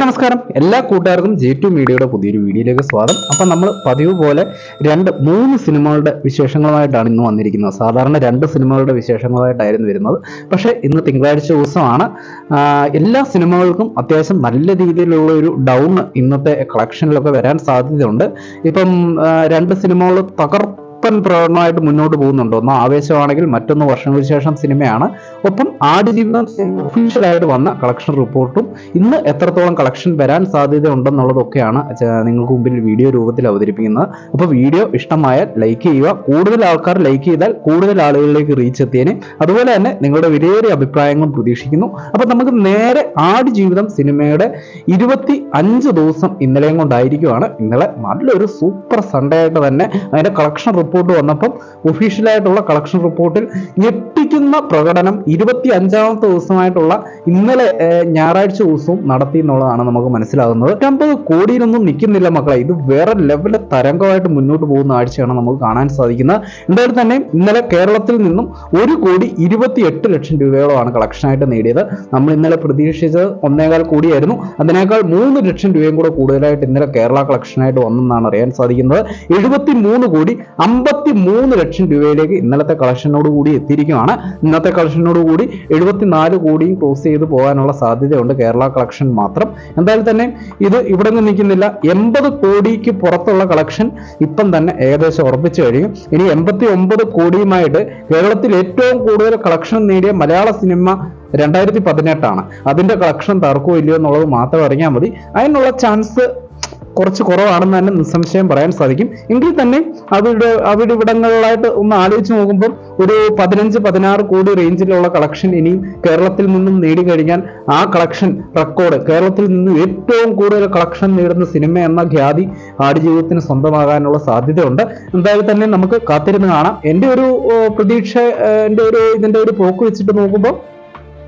നമസ്കാരം. എല്ലാ കൂട്ടുകാർക്കും ജെ ടു മീഡിയയുടെ പുതിയൊരു വീഡിയോയിലേക്ക് സ്വാഗതം. അപ്പം നമ്മൾ പതിവ് പോലെ രണ്ട് മൂന്ന് സിനിമകളുടെ വിശേഷങ്ങളുമായിട്ടാണ് ഇന്ന് വന്നിരിക്കുന്നത്. സാധാരണ രണ്ട് സിനിമകളുടെ വിശേഷങ്ങളുമായിട്ടായിരുന്നു വരുന്നത്. പക്ഷേ ഇന്ന് തിങ്കളാഴ്ച ദിവസമാണ്. എല്ലാ സിനിമകൾക്കും അത്യാവശ്യം നല്ല രീതിയിലുള്ള ഒരു ഡൗൺ ഇന്നത്തെ കളക്ഷനിലൊക്കെ വരാൻ സാധ്യതയുണ്ട്. ഇപ്പം രണ്ട് സിനിമകൾ തകർപ്പൻ പ്രകടനമായിട്ട് മുന്നോട്ട് പോകുന്നുണ്ട്? ഒന്ന് ആവേശമാണെങ്കിൽ മറ്റൊന്ന് വർഷങ്ങൾക്ക് ശേഷം സിനിമയാണ്. ഒപ്പം ആടി ജീവിതം ഒഫീഷ്യലായിട്ട് വന്ന കളക്ഷൻ റിപ്പോർട്ടും ഇന്ന് എത്രത്തോളം കളക്ഷൻ വരാൻ സാധ്യത ഉണ്ടെന്നുള്ളതൊക്കെയാണ് നിങ്ങൾക്ക് മുമ്പിൽ വീഡിയോ രൂപത്തിൽ അവതരിപ്പിക്കുന്നത്. അപ്പോൾ വീഡിയോ ഇഷ്ടമായാൽ ലൈക്ക് ചെയ്യുക. കൂടുതൽ ആൾക്കാർ ലൈക്ക് ചെയ്താൽ കൂടുതൽ ആളുകളിലേക്ക് റീച്ച് എത്തിയേനെ. അതുപോലെ തന്നെ നിങ്ങളുടെ വിലയേറിയ അഭിപ്രായങ്ങളും പ്രതീക്ഷിക്കുന്നു. അപ്പോൾ നമുക്ക് നേരെ ആടി ജീവിതം സിനിമയുടെ ഇരുപത്തി അഞ്ച് ദിവസം ഇന്നലെയും കൊണ്ടായിരിക്കുവാണ്. ഇന്നലെ നല്ലൊരു സൂപ്പർ സൺഡേ ആയിട്ട് തന്നെ അതിന്റെ കളക്ഷൻ റിപ്പോർട്ട് വന്നപ്പം ഒഫീഷ്യലായിട്ടുള്ള കളക്ഷൻ റിപ്പോർട്ടിൽ ഞെട്ടിക്കുന്ന പ്രകടനം ഇരുപത്തി അഞ്ചാമത്തെ ദിവസമായിട്ടുള്ള ഇന്നലെ ഞായറാഴ്ച ദിവസവും നടത്തി എന്നുള്ളതാണ് നമുക്ക് മനസ്സിലാകുന്നത്. നൂറ്റമ്പത് കോടിയിലൊന്നും നിൽക്കുന്നില്ല മക്കളെ. ഇത് വേറെ ലെവൽ തരംഗമായിട്ട് മുന്നോട്ട് പോകുന്ന ആഴ്ചയാണ് നമുക്ക് കാണാൻ സാധിക്കുന്നത്. എന്തായാലും തന്നെ ഇന്നലെ കേരളത്തിൽ നിന്നും ഒരു കോടി ഇരുപത്തി എട്ട് ലക്ഷം രൂപയോളമാണ് കളക്ഷനായിട്ട് നേടിയത്. നമ്മൾ ഇന്നലെ പ്രതീക്ഷിച്ചത് ഒന്നേകാൽ കോടിയായിരുന്നു. അതിനേക്കാൾ മൂന്ന് ലക്ഷം രൂപയും കൂടെ കൂടുതലായിട്ട് ഇന്നലെ കേരള കളക്ഷനായിട്ട് വന്നെന്നാണ് അറിയാൻ സാധിക്കുന്നത്. എഴുപത്തി മൂന്ന് കോടി അമ്പത്തി മൂന്ന് ലക്ഷം രൂപയിലേക്ക് ഇന്നലത്തെ കളക്ഷനോട് കൂടി എത്തിയിരിക്കുകയാണ്. ഇന്നത്തെ കളക്ഷനോട് കൂടി എഴുപത്തിനാല് കോടിയും ക്ലോസ് ചെയ്ത് പോകാനുള്ള സാധ്യതയുണ്ട് കേരള കളക്ഷൻ മാത്രം. എന്തായാലും തന്നെ ഇത് ഇവിടെ നിന്ന് നിൽക്കുന്നില്ല. എൺപത് കോടിക്ക് പുറത്തുള്ള കളക്ഷൻ ഇപ്പം തന്നെ ഏകദേശം ഉറപ്പിച്ചു കഴിയും ഇനി എൺപത്തി ഒമ്പത് കോടിയുമായിട്ട് കേരളത്തിൽ ഏറ്റവും കൂടുതൽ കളക്ഷൻ നേടിയ മലയാള സിനിമ രണ്ടായിരത്തി പതിനെട്ടാണ്. അതിന്റെ കളക്ഷൻ തർക്കമോ ഇല്ലയോ എന്നുള്ളത് മാത്രം അറിഞ്ഞാൽ മതി. അതിനുള്ള ചാൻസ് കുറച്ച് കുറവാണെന്ന് തന്നെ നിസ്സംശയം പറയാൻ സാധിക്കും. എങ്കിൽ തന്നെ അവരുടെ അവിടെ ഇവിടങ്ങളിലായിട്ട് ഒന്ന് ആലോചിച്ച് നോക്കുമ്പോൾ ഒരു പതിനഞ്ച് പതിനാറ് കോടി റേഞ്ചിലുള്ള കളക്ഷൻ ഇനിയും കേരളത്തിൽ നിന്നും നേടിക്കഴിഞ്ഞാൽ ആ കളക്ഷൻ റെക്കോർഡ് കേരളത്തിൽ നിന്ന് ഏറ്റവും കൂടുതൽ കളക്ഷൻ നേടുന്ന സിനിമ എന്ന ഖ്യാതി ആടുജീവിതത്തിന് സ്വന്തമാകാനുള്ള സാധ്യതയുണ്ട്. എന്തായാലും തന്നെ നമുക്ക് കാത്തിരുന്ന് കാണാം. എന്റെ ഒരു പ്രതീക്ഷ എന്റെ ഒരു ഇതിന്റെ ഒരു പോക്ക് വെച്ചിട്ട് നോക്കുമ്പോൾ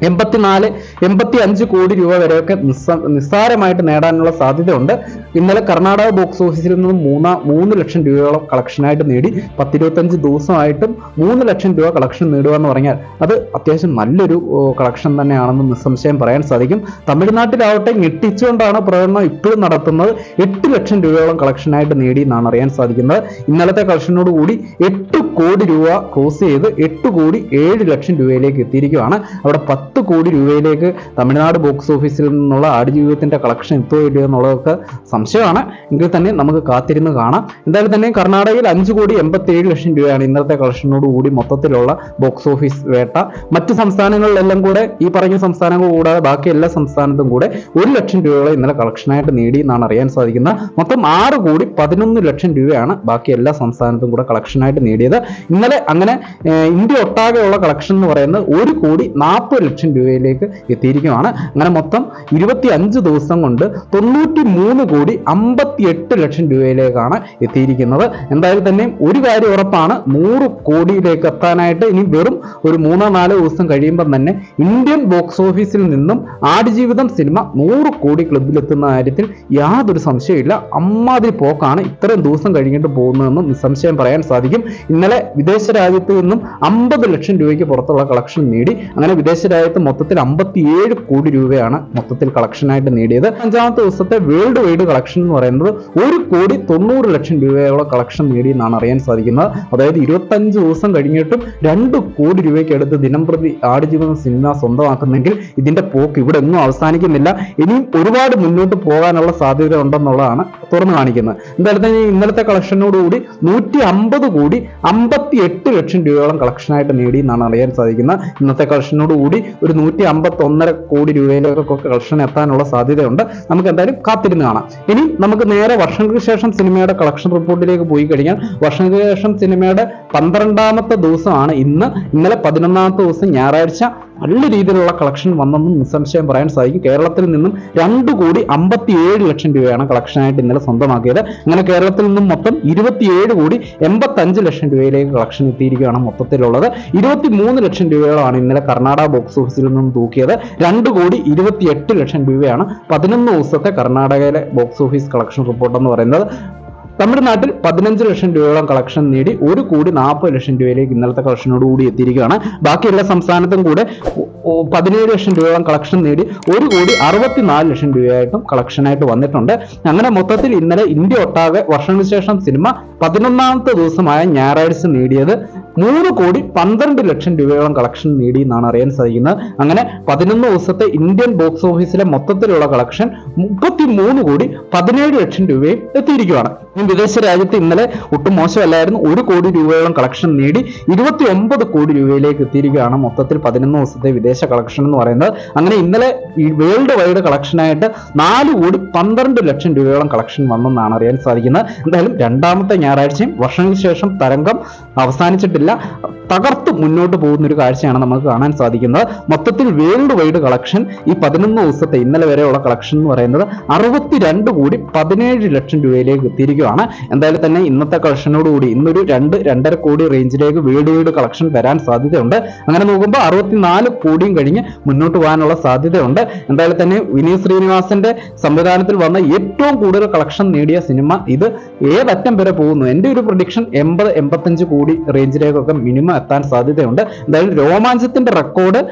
എൺപത്തിനാല് എൺപത്തി അഞ്ച് കോടി രൂപ വരെയൊക്കെ നിസ്സ നിസ്സാരമായിട്ട് നേടാനുള്ള സാധ്യതയുണ്ട്. ഇന്നലെ കർണാടക ബോക്സ് ഓഫീസിൽ നിന്നും മൂന്നാ മൂന്ന് ലക്ഷം രൂപയോളം കളക്ഷനായിട്ട് നേടി. പത്തിരുപത്തഞ്ച് ദിവസമായിട്ടും മൂന്ന് ലക്ഷം രൂപ കളക്ഷൻ നേടുക എന്ന് പറഞ്ഞാൽ അത് അത്യാവശ്യം നല്ലൊരു കളക്ഷൻ തന്നെയാണെന്ന് നിസ്സംശയം പറയാൻ സാധിക്കും. തമിഴ്നാട്ടിലാവട്ടെ ഞെട്ടിച്ചുകൊണ്ടാണ് പ്രകടനം ഇപ്പോഴും നടത്തുന്നത്. എട്ട് ലക്ഷം രൂപയോളം കളക്ഷനായിട്ട് നേടി എന്നാണ് അറിയാൻ സാധിക്കുന്നത്. ഇന്നലത്തെ കളക്ഷനോട് കൂടി എട്ട് കോടി രൂപ ക്രോസ് ചെയ്ത് എട്ട് കോടി ഏഴ് ലക്ഷം രൂപയിലേക്ക് എത്തിയിരിക്കുകയാണ്. അവിടെ പത്ത് കോടി രൂപയിലേക്ക് തമിഴ്നാട് ബോക്സ് ഓഫീസിൽ നിന്നുള്ള ആടുജീവിതത്തിന്റെ കളക്ഷൻ എത്തുകയോ ഇല്ലയോ എന്നുള്ളതൊക്കെ സംശയമാണ്. എങ്കിൽ തന്നെ നമുക്ക് കാത്തിരുന്ന് കാണാം. എന്തായാലും തന്നെ കർണാടകയിൽ അഞ്ച് കോടി എൺപത്തി ഏഴ് ലക്ഷം രൂപയാണ് ഇന്നത്തെ കളക്ഷനോട് കൂടി മൊത്തത്തിലുള്ള ബോക്സ് ഓഫീസ് വേട്ട. മറ്റ് സംസ്ഥാനങ്ങളിലെല്ലാം കൂടെ ഈ പറഞ്ഞ സംസ്ഥാനങ്ങൾ കൂടാതെ ബാക്കി എല്ലാ സംസ്ഥാനത്തും കൂടെ ഒരു ലക്ഷം രൂപയോളം ഇന്നലെ കളക്ഷനായിട്ട് നേടി എന്നാണ് അറിയാൻ സാധിക്കുന്നത്. മൊത്തം ആറ് കോടി പതിനൊന്ന് ലക്ഷം രൂപയാണ് ബാക്കി എല്ലാ സംസ്ഥാനത്തും കൂടെ കളക്ഷനായിട്ട് നേടിയത്. ഇന്നലെ അങ്ങനെ ഇന്ത്യ ഒട്ടാകെയുള്ള കളക്ഷൻ എന്ന് പറയുന്നത് ഒരു കോടി നാൽപ്പത് ലക്ഷം രൂപയിലേക്ക് എത്തിയിരിക്കുകയാണ് അങ്ങനെ മൊത്തം ഇരുപത്തി അഞ്ച് ദിവസം കൊണ്ട് തൊണ്ണൂറ്റി മൂന്ന് കോടി അമ്പത്തി എട്ട് ലക്ഷം രൂപയിലേക്കാണ് എത്തിയിരിക്കുന്നത്. എന്തായാലും തന്നെ ഒരു കാര്യം ഉറപ്പാണ് നൂറ് കോടിയിലേക്ക് എത്താനായിട്ട് ഇനി വെറും ഒരു മൂന്നോ നാലോ ദിവസം കഴിയുമ്പം തന്നെ ഇന്ത്യൻ ബോക്സ് ഓഫീസിൽ നിന്നും ആടുജീവിതം സിനിമ നൂറ് കോടി ക്ലബിലെത്തുന്ന കാര്യത്തിൽ യാതൊരു സംശയമില്ല അമ്മാതിരി പോക്കാണ് ഇത്രയും ദിവസം കഴിഞ്ഞിട്ട് പോകുന്നതെന്ന് നിസ്സംശയം പറയാൻ സാധിക്കും. ഇന്നലെ വിദേശ രാജ്യത്ത് നിന്നും അമ്പത് ലക്ഷം രൂപയ്ക്ക് പുറത്തുള്ള കളക്ഷൻ നേടി അങ്ങനെ വിദേശ രാജ്യത്ത് മൊത്തത്തിൽ അമ്പത്തിയേഴ് കോടി രൂപയാണ് മൊത്തത്തിൽ കളക്ഷനായിട്ട് നേടിയത്. അഞ്ചാമത്തെ ദിവസത്തെ വേൾഡ് വൈഡ് കളക്ഷൻ എന്ന് പറയുന്നത് ഒരു കോടി തൊണ്ണൂറ് ലക്ഷം രൂപയോളം കളക്ഷൻ നേടി എന്നാണ് അറിയാൻ സാധിക്കുന്നത്. അതായത് ഇരുപത്തഞ്ച് ദിവസം കഴിഞ്ഞിട്ടും രണ്ട് കോടി രൂപയ്ക്ക് അടുത്ത് ദിനം പ്രതി ആടുജീവിതം സിനിമ സ്വന്തമാക്കുന്നെങ്കിൽ ഇതിന്റെ പോക്ക് ഇവിടെ ഒന്നും അവസാനിക്കുന്നില്ല. ഇനിയും ഒരുപാട് മുന്നോട്ട് പോകാനുള്ള സാധ്യത ഉണ്ടെന്നുള്ളതാണ് തുറന്നു കാണിക്കുന്നത്. എന്തായാലും തന്നെ ഇന്നലത്തെ കളക്ഷനോടുകൂടി നൂറ്റി അമ്പത് കോടി അമ്പത്തി എട്ട് ലക്ഷം രൂപയോളം കളക്ഷനായിട്ട് നേടി എന്നാണ് അറിയാൻ സാധിക്കുന്നത്. ഇന്നത്തെ കളക്ഷനോട് കൂടി ഒരു നൂറ്റി അമ്പത്തി ഒന്നര കോടി രൂപയിലേക്കൊക്കെ കളക്ഷൻ എത്താനുള്ള സാധ്യതയുണ്ട്. നമുക്ക് എന്തായാലും കാത്തിരുന്ന് കാണാം. ഇനി നമുക്ക് നേരെ വർഷങ്ങൾക്ക് ശേഷം സിനിമയുടെ കളക്ഷൻ റിപ്പോർട്ടിലേക്ക് പോയി കഴിഞ്ഞാൽ വർഷങ്ങൾക്ക് ശേഷം സിനിമയുടെ പന്ത്രണ്ടാമത്തെ ദിവസമാണ് ഇന്ന്. ഇന്നലെ പതിനൊന്നാമത്തെ ദിവസം ഞായറാഴ്ച നല്ല രീതിയിലുള്ള കളക്ഷൻ വന്നെന്ന് നിസ്സംശയം പറയാൻ സാധിക്കും. കേരളത്തിൽ നിന്നും രണ്ട് കോടി അമ്പത്തിയേഴ് ലക്ഷം രൂപയാണ് കളക്ഷനായിട്ട് ഇന്നലെ സ്വന്തമാക്കിയത്. അങ്ങനെ കേരളത്തിൽ നിന്നും മൊത്തം ഇരുപത്തിയേഴ് കോടി എൺപത്തഞ്ച് ലക്ഷം രൂപയിലേക്ക് കളക്ഷൻ എത്തിയിരിക്കുകയാണ് മൊത്തത്തിലുള്ളത്. ഇരുപത്തി മൂന്ന് ലക്ഷം രൂപയോളമാണ് ഇന്നലെ കർണാടക ബോക്സ് ഓഫീസിൽ നിന്നും തൂക്കിയത് രണ്ട് കോടി ഇരുപത്തിയെട്ട് ലക്ഷം രൂപയാണ്. പതിനൊന്ന് ദിവസത്തെ കർണാടകയിലെ ബോക്സ് ഓഫീസ് കളക്ഷൻ റിപ്പോർട്ട് എന്ന് പറയുന്നത്. തമിഴ്നാട്ടിൽ പതിനഞ്ച് ലക്ഷം രൂപയോളം കളക്ഷൻ നേടി ഒരു കോടി നാൽപ്പത് ലക്ഷം രൂപയിലേക്ക് ഇന്നലത്തെ കളക്ഷനോട് കൂടി എത്തിയിരിക്കുകയാണ്. ബാക്കി എല്ലാ സംസ്ഥാനത്തും കൂടെ പതിനേഴ് ലക്ഷം രൂപയോളം കളക്ഷൻ നേടി ഒരു കോടി അറുപത്തിനാല് ലക്ഷം രൂപയായിട്ടും കളക്ഷനായിട്ട് വന്നിട്ടുണ്ട്. അങ്ങനെ മൊത്തത്തിൽ ഇന്നലെ ഇന്ത്യ ഒട്ടാകെ വർഷങ്ങൾക്ക് ശേഷം സിനിമ പതിനൊന്നാമത്തെ ദിവസമായ ഞായറാഴ്ച നേടിയത് മൂന്ന് കോടി പന്ത്രണ്ട് ലക്ഷം രൂപയോളം കളക്ഷൻ നേടി എന്നാണ് അറിയാൻ സാധിക്കുന്നത്. അങ്ങനെ പതിനൊന്ന് ദിവസത്തെ ഇന്ത്യൻ ബോക്സ് ഓഫീസിലെ മൊത്തത്തിലുള്ള കളക്ഷൻ മുപ്പത്തി മൂന്ന് കോടി പതിനേഴ് ലക്ഷം രൂപയും എത്തിയിരിക്കുകയാണ്. വിദേശ രാജ്യത്ത് ഇന്നലെ ഒട്ടും മോശമല്ലായിരുന്നു. ഒരു കോടി രൂപയോളം കളക്ഷൻ നേടി ഇരുപത്തി ഒമ്പത് കോടി രൂപയിലേക്ക് എത്തിയിരിക്കുകയാണ് മൊത്തത്തിൽ പതിനൊന്ന് ദിവസത്തെ വിദേശ കളക്ഷൻ എന്ന് പറയുന്നത്. അങ്ങനെ ഇന്നലെ വേൾഡ് വൈഡ് കളക്ഷനായിട്ട് നാല് കോടി പന്ത്രണ്ട് ലക്ഷം രൂപയോളം കളക്ഷൻ വന്നെന്നാണ് അറിയാൻ സാധിക്കുന്നത്. എന്തായാലും രണ്ടാമത്തെ ഞായറാഴ്ചയും വർഷങ്ങൾക്ക് ശേഷം തരംഗം അവസാനിച്ചിട്ടില്ല. തകർത്ത് മുന്നോട്ട് പോകുന്ന ഒരു കാഴ്ചയാണ് നമുക്ക് കാണാൻ സാധിക്കുന്നത്. മൊത്തത്തിൽ വേൾഡ് വൈഡ് കളക്ഷൻ ഈ പതിനൊന്ന് ദിവസത്തെ ഇന്നലെ വരെയുള്ള കളക്ഷൻ എന്ന് പറയുന്നത് അറുപത്തിരണ്ട് കോടി പതിനേഴ് ലക്ഷം രൂപയിലേക്ക് എത്തിയിരിക്കുകയാണ്. എന്തായാലും തന്നെ ഇന്നത്തെ കളക്ഷനോടുകൂടി ഇന്നൊരു രണ്ട് രണ്ടര കോടി റേഞ്ചിലേക്ക് വേൾഡ് വൈഡ് കളക്ഷൻ വരാൻ സാധ്യതയുണ്ട്. അങ്ങനെ നോക്കുമ്പോൾ അറുപത്തിനാല് കോടിയും കഴിഞ്ഞ് മുന്നോട്ട് പോകാനുള്ള സാധ്യതയുണ്ട്. എന്തായാലും തന്നെ വിനീത് ശ്രീനിവാസന്റെ സംവിധാനത്തിൽ വന്ന ഏറ്റവും കൂടുതൽ കളക്ഷൻ നേടിയ സിനിമ ഇത്. ഏതറ്റം വരെ പോകുന്നു? എന്റെ ഒരു പ്രൊഡിക്ഷൻ എൺപത് എൺപത്തഞ്ച് കോടി റേഞ്ചിലേക്കൊക്കെ മിനിമം എത്താൻ സാധ്യതയുണ്ട്. എന്തായാലും രോമാഞ്ചത്തിന്റെ റെക്കോർഡ്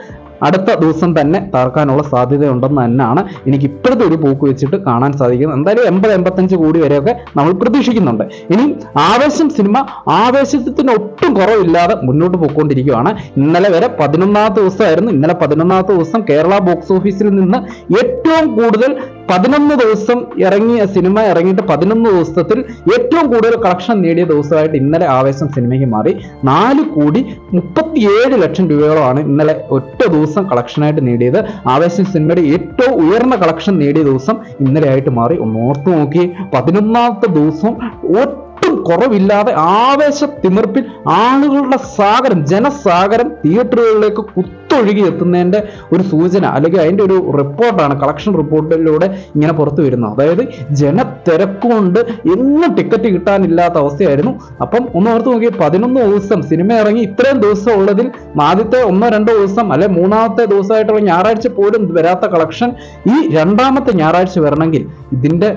അടുത്ത ദിവസം തന്നെ തകർക്കാനുള്ള സാധ്യതയുണ്ടെന്ന് തന്നെയാണ് എനിക്ക് ഇപ്പോഴത്തെ ഒരു പോക്ക് വെച്ചിട്ട് കാണാൻ സാധിക്കുന്നത്. എന്തായാലും എൺപത് എൺപത്തഞ്ച് കോടി വരെയൊക്കെ നമ്മൾ പ്രതീക്ഷിക്കുന്നുണ്ട്. ഇനി ആവേശം സിനിമ ആവേശത്തിന് ഒട്ടും കുറവില്ലാതെ മുന്നോട്ട് പോയിക്കൊണ്ടിരിക്കുകയാണ്. ഇന്നലെ വരെ പതിനൊന്നാമത്തെ ദിവസമായിരുന്നു. ഇന്നലെ പതിനൊന്നാമത്തെ ദിവസം കേരള ബോക്സ് ഓഫീസിൽ നിന്ന് ഏറ്റവും കൂടുതൽ പതിനൊന്ന് ദിവസം ഇറങ്ങിയ സിനിമ ഇറങ്ങിയിട്ട് പതിനൊന്ന് ദിവസത്തിൽ ഏറ്റവും കൂടുതൽ കളക്ഷൻ നേടിയ ദിവസമായിട്ട് ഇന്നലെ ആവേശം സിനിമയ്ക്ക് മാറി. നാല് കോടി മുപ്പത്തിയേഴ് ലക്ഷം രൂപയോളമാണ് ഇന്നലെ ഒറ്റ ദിവസം കളക്ഷനായിട്ട് നേടിയത്. ആവേശം സിനിമയുടെ ഏറ്റവും ഉയർന്ന കളക്ഷൻ നേടിയ ദിവസം ഇന്നലെ ആയിട്ട് മാറി. ഒന്ന് ഓർത്തു നോക്കി. പതിനൊന്നാമത്തെ ദിവസം കുറവില്ലാതെ ആവേശ തിമിർപ്പിൽ ആളുകളുടെ സാഗരം ജനസാഗരം തിയേറ്ററുകളിലേക്ക് കുത്തൊഴുകി എത്തുന്നതിന്റെ ഒരു സൂചന അല്ലെങ്കിൽ അതിന്റെ ഒരു റിപ്പോർട്ടാണ് കളക്ഷൻ റിപ്പോർട്ടിലൂടെ ഇങ്ങനെ പുറത്തു വരുന്നത്. അതായത് ജനത്തിരക്കുകൊണ്ട് എങ്ങും ടിക്കറ്റ് കിട്ടാനില്ലാത്ത അവസ്ഥയായിരുന്നു. അപ്പം ഒന്ന് ഓർത്ത് നോക്കി പതിനൊന്ന് ദിവസം സിനിമ ഇറങ്ങി ഇത്രയും ദിവസം ഉള്ളതിൽ ആദ്യത്തെ ഒന്നോ രണ്ടോ ദിവസം അല്ലെ മൂന്നാമത്തെ ദിവസമായിട്ടുള്ള ഞായറാഴ്ച പോലും വരാത്ത കളക്ഷൻ ഈ രണ്ടാമത്തെ ഞായറാഴ്ച വരണമെങ്കിൽ ഇതിന്റെ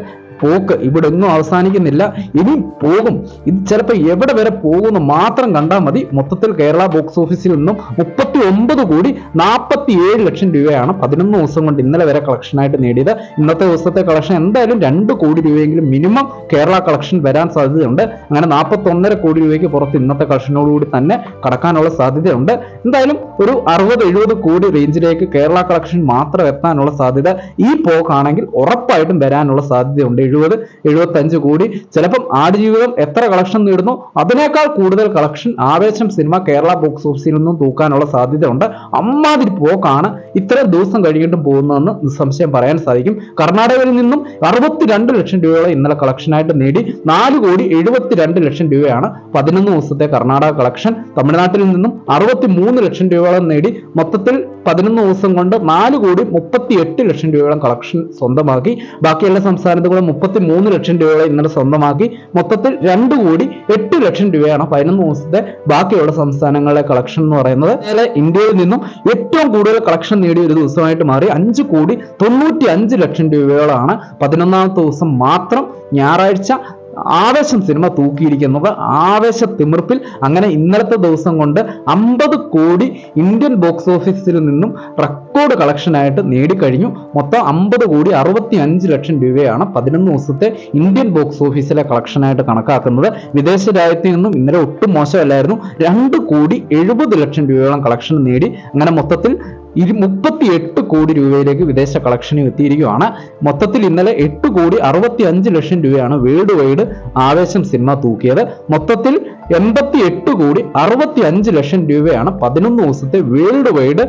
പോക്ക് ഇവിടെ ഒന്നും അവസാനിക്കുന്നില്ല. ഇനി പോകും. ഇത് ചിലപ്പോൾ എവിടെ വരെ പോകുമെന്ന് മാത്രം കണ്ടാൽ മതി. മൊത്തത്തിൽ കേരള ബോക്സ് ഓഫീസിൽ നിന്നും മുപ്പത്തി ഒമ്പത് കോടി നാൽപ്പത്തി ഏഴ് ലക്ഷം രൂപയാണ് പതിനൊന്ന് ദിവസം കൊണ്ട് ഇന്നലെ വരെ കളക്ഷനായിട്ട് നേടിയത്. ഇന്നത്തെ ദിവസത്തെ കളക്ഷൻ എന്തായാലും രണ്ട് കോടി രൂപയെങ്കിലും മിനിമം കേരള കളക്ഷൻ വരാൻ സാധ്യതയുണ്ട്. അങ്ങനെ നാൽപ്പത്തി ഒന്നര കോടി രൂപയ്ക്ക് പുറത്ത് ഇന്നത്തെ കളക്ഷനോടുകൂടി തന്നെ കടക്കാനുള്ള സാധ്യതയുണ്ട്. എന്തായാലും ഒരു അറുപത് എഴുപത് കോടി റേഞ്ചിലേക്ക് കേരള കളക്ഷൻ മാത്രം എത്താനുള്ള സാധ്യത ഈ പോക്കാണെങ്കിൽ ഉറപ്പായിട്ടും വരാനുള്ള സാധ്യതയുണ്ട്. എഴുപത് എഴുപത്തി അഞ്ച് കോടി. ചിലപ്പം ആടുജീവിതം എത്ര കളക്ഷൻ നേടുന്നു? അതിനേക്കാൾ കൂടുതൽ കളക്ഷൻ ആവേശം സിനിമ കേരള ബോക്സ് ഓഫീസിൽ നിന്നും തൂക്കാനുള്ള സാധ്യത ഉണ്ട് അമ്മാതിരി പോക്കാണ് ഇത്രയും ദിവസം കഴിഞ്ഞിട്ടും പോകുന്നതെന്ന് നിസ്സംശയം പറയാൻ സാധിക്കും. കർണാടകയിൽ നിന്നും അറുപത്തിരണ്ട് ലക്ഷം രൂപയോളം ഇന്നലെ കളക്ഷനായിട്ട് നേടി. നാല് കോടി എഴുപത്തിരണ്ട് ലക്ഷം രൂപയാണ് പതിനൊന്ന് ദിവസത്തെ കർണാടക കളക്ഷൻ തമിഴ്നാട്ടിൽ നിന്നും അറുപത്തി മൂന്ന് ലക്ഷം രൂപയോളം നേടി. മൊത്തത്തിൽ പതിനൊന്ന് ദിവസം കൊണ്ട് നാല് കോടി മുപ്പത്തി എട്ട് ലക്ഷം രൂപയോളം കളക്ഷൻ സ്വന്തമാക്കി. ബാക്കി എല്ലാ സംസ്ഥാനത്തും മുപ്പത്തി മൂന്ന് ലക്ഷം രൂപയോളം ഇന്നലെ സ്വന്തമാക്കി. മൊത്തത്തിൽ രണ്ട് കോടി എട്ട് ലക്ഷം രൂപയാണ് പതിനൊന്ന് ദിവസത്തെ ബാക്കിയുള്ള സംസ്ഥാനങ്ങളിലെ കളക്ഷൻ എന്ന് പറയുന്നത്. ഇന്ത്യയിൽ നിന്നും ഏറ്റവും കൂടുതൽ കളക്ഷൻ നേടിയ ഒരു ദിവസമായിട്ട് മാറി. അഞ്ച് കോടി തൊണ്ണൂറ്റി അഞ്ച് ലക്ഷം രൂപയോളാണ് പതിനൊന്നാമത്തെ ദിവസം മാത്രം ഞായറാഴ്ച ആവേശം സിനിമ തൂക്കിയിരിക്കുന്നത് ആവേശ തിമിർപ്പിൽ. അങ്ങനെ ഇന്നലത്തെ ദിവസം കൊണ്ട് അമ്പത് കോടി ഇന്ത്യൻ ബോക്സ് ഓഫീസിൽ നിന്നും റെക്കോർഡ് കളക്ഷനായിട്ട് നേടിക്കഴിഞ്ഞു. മൊത്തം അമ്പത് കോടി അറുപത്തി അഞ്ച് ലക്ഷം രൂപയാണ് പതിനൊന്ന് ദിവസത്തെ ഇന്ത്യൻ ബോക്സ് ഓഫീസിലെ കളക്ഷനായിട്ട് കണക്കാക്കുന്നത്. വിദേശ രാജ്യത്തിൽ നിന്നും ഇന്നലെ ഒട്ടും മോശമല്ലായിരുന്നു. രണ്ട് കോടി എഴുപത് ലക്ഷം രൂപയോളം കളക്ഷൻ നേടി. അങ്ങനെ മൊത്തത്തിൽ ഇരു മുപ്പത്തി എട്ട് കോടി രൂപയിലേക്ക് വിദേശ കളക്ഷനും എത്തിയിരിക്കുകയാണ്. മൊത്തത്തിൽ ഇന്നലെ എട്ട് കോടി അറുപത്തി അഞ്ച് ലക്ഷം രൂപയാണ് വേൾഡ് വൈഡ് ആവേശം സിനിമ തൂക്കിയത്. മൊത്തത്തിൽ എൺപത്തി എട്ട് കോടി അറുപത്തി അഞ്ച് ലക്ഷം രൂപയാണ് പതിനൊന്ന് ദിവസത്തെ വേൾഡ് വൈഡ്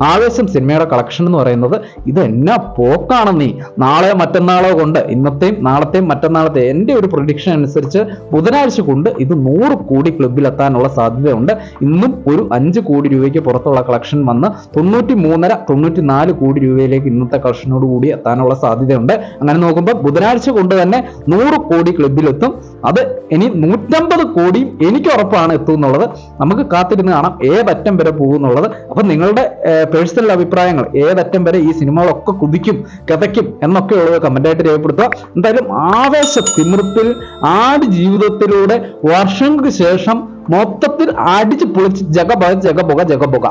ആവേശം സിനിമയുടെ കളക്ഷൻ എന്ന് പറയുന്നത് ഇത് എന്നാ പോക്കാണ് നീ? നാളെ മറ്റന്നാളോ കൊണ്ട് ഇന്നത്തെയും നാളത്തെയും മറ്റന്നാളത്തെ എന്റെ ഒരു പ്രൊഡിക്ഷൻ അനുസരിച്ച് ബുധനാഴ്ച കൊണ്ട് ഇത് നൂറ് കോടി ക്ലബിലെത്താനുള്ള സാധ്യതയുണ്ട്. ഇന്നും ഒരു അഞ്ച് കോടി രൂപയ്ക്ക് പുറത്തുള്ള കളക്ഷൻ വന്ന് തൊണ്ണൂറ്റി മൂന്നര തൊണ്ണൂറ്റി നാല് കോടി രൂപയിലേക്ക് ഇന്നത്തെ കളക്ഷനോട് കൂടി എത്താനുള്ള സാധ്യതയുണ്ട്. അങ്ങനെ നോക്കുമ്പോൾ ബുധനാഴ്ച കൊണ്ട് തന്നെ നൂറ് കോടി ക്ലബിലെത്തും അത് ഇനി നൂറ്റമ്പത് കോടിയും എനിക്ക് ഉറപ്പാണ് എത്തും എന്നുള്ളത് നമുക്ക് കാത്തിരുന്ന് കാണാം. ഏതറ്റം വരെ പോകും എന്നുള്ളത് അപ്പം നിങ്ങളുടെ പേഴ്സണൽ അഭിപ്രായങ്ങൾ ഏതറ്റം വരെ ഈ സിനിമകളൊക്കെ കുതിക്കും കഥയ്ക്കും എന്നൊക്കെ ഉള്ളത് കമന്റായിട്ട് രേഖപ്പെടുത്തുക. എന്തായാലും ആവേശ തിമിർപ്പിൽ ആട് ജീവിതത്തിലൂടെ വർഷങ്ങൾക്ക് ശേഷം മൊത്തത്തിൽ അടിച്ച് പൊളിച്ച് ജഗബ ജഗബുക ജഗബുക